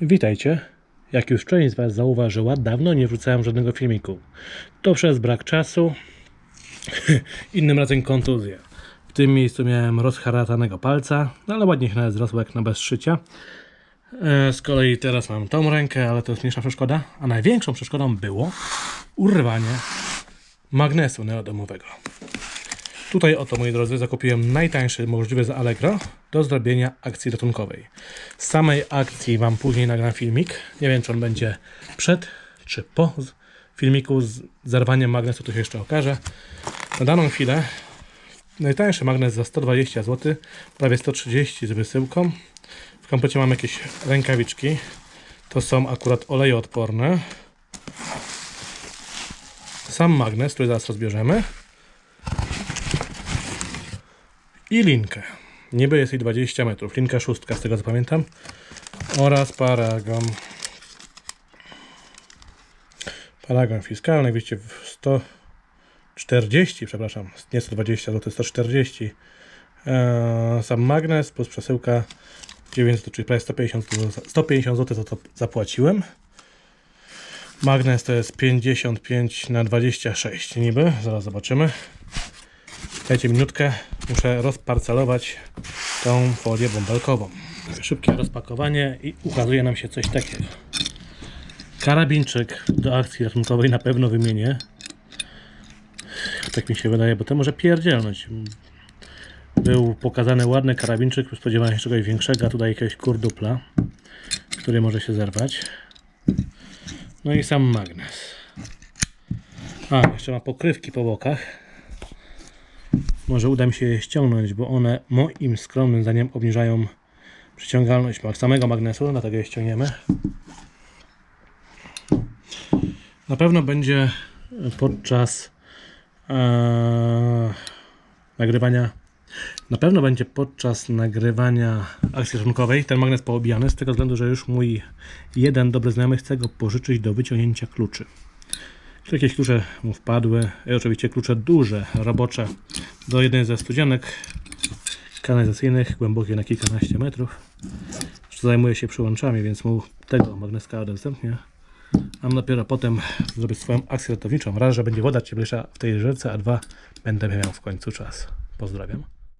Witajcie. Jak już część z Was zauważyła, dawno nie wrzucałem żadnego filmiku. To przez brak czasu, innym razem kontuzja. W tym miejscu miałem rozharatanego palca, ale ładnie się nawet zrosło jak na bez szycia. E, Z kolei teraz mam tą rękę, ale to jest mniejsza przeszkoda. A największą przeszkodą było urwanie magnesu neodomowego. Tutaj oto, moi drodzy, zakupiłem najtańszy możliwy z Allegro do zrobienia akcji ratunkowej. Z samej akcji Wam później nagram filmik. Nie wiem, czy on będzie przed, czy po filmiku z zerwaniem magnesu, to się jeszcze okaże. Na daną chwilę najtańszy magnes za 120 zł, prawie 130 z wysyłką. W komplecie mam jakieś rękawiczki. To są akurat olejoodporne. Sam magnes, który zaraz rozbierzemy. I linkę. Niby jest jej 20 metrów. Linka szóstka, z tego co pamiętam. Oraz paragon. Paragon fiskalny, widzicie, w 140, przepraszam, nie 120 zł, 140. Eee, sam magnes plus przesyłka 900, czyli prawie 150 zł, 150 zł to, to zapłaciłem. Magnes to jest 55 na 26 niby, zaraz zobaczymy. Dajcie minutkę, muszę rozparcelować tą folię bąbelkową. Szybkie rozpakowanie i ukazuje nam się coś takiego. Karabinczyk do akcji ratunkowej na pewno wymienię. Tak mi się wydaje, bo to może pierdzielność. Był pokazany ładny karabinczyk, spodziewałem się czegoś większego, a tutaj jakiegoś kurdupla, który może się zerwać. No i sam magnes. A, jeszcze ma pokrywki po bokach. Może uda mi się je ściągnąć, bo one moim skromnym zdaniem obniżają przyciągalność samego magnesu, dlatego je ściągniemy. Na pewno będzie podczas e, nagrywania na pewno będzie podczas nagrywania akcji ratunkowej ten magnes poobijany z tego względu, że już mój jeden dobry znajomy chce go pożyczyć do wyciągnięcia kluczy. Jakieś klucze mu wpadły i oczywiście klucze duże, robocze do jednej ze studzianek kanalizacyjnych, głębokie na kilkanaście metrów. Zajmuje się przyłączami, więc mu tego magneska udostępnię. A dopiero potem zrobię swoją akcję ratowniczą. Raz, że będzie woda cieplejsza w tej rzece, a dwa, będę miał w końcu czas. Pozdrawiam.